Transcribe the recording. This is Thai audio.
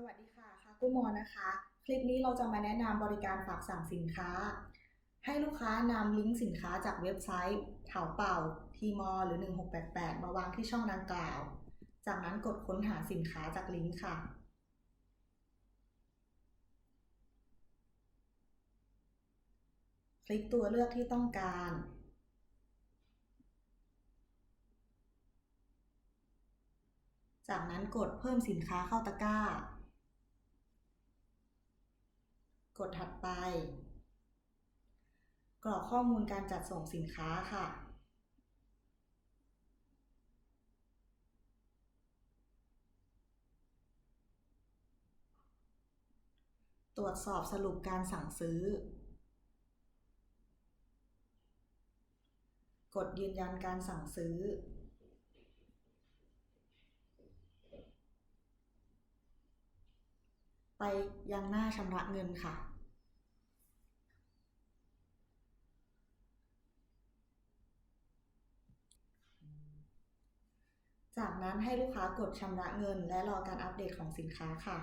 สวัสดีค่ะค่ะกู้มอนะคะ คลิปนี้เราจะมาแนะนำบริการฝากสั่งสินค้า ให้ลูกค้านำลิงก์สินค้าจากเว็บไซต์เถาเป่าทีมอหรือ 1688 มาวางที่ช่องดังกล่าว จากนั้นกดค้นหาสินค้าจากลิงก์ค่ะ คลิกตัวเลือกที่ต้องการจากนั้นกดเพิ่มสินค้าเข้าตะกร้า กดถัดไป กรอกข้อมูลการจัดส่งสินค้าค่ะ ตรวจสอบสรุปการสั่งซื้อ กดยืนยันการสั่งซื้อ ไปยังหน้าชำระเงินค่ะ จากนั้นให้ลูกค้ากดชำระเงินและรอการอัปเดตของสินค้าค่ะ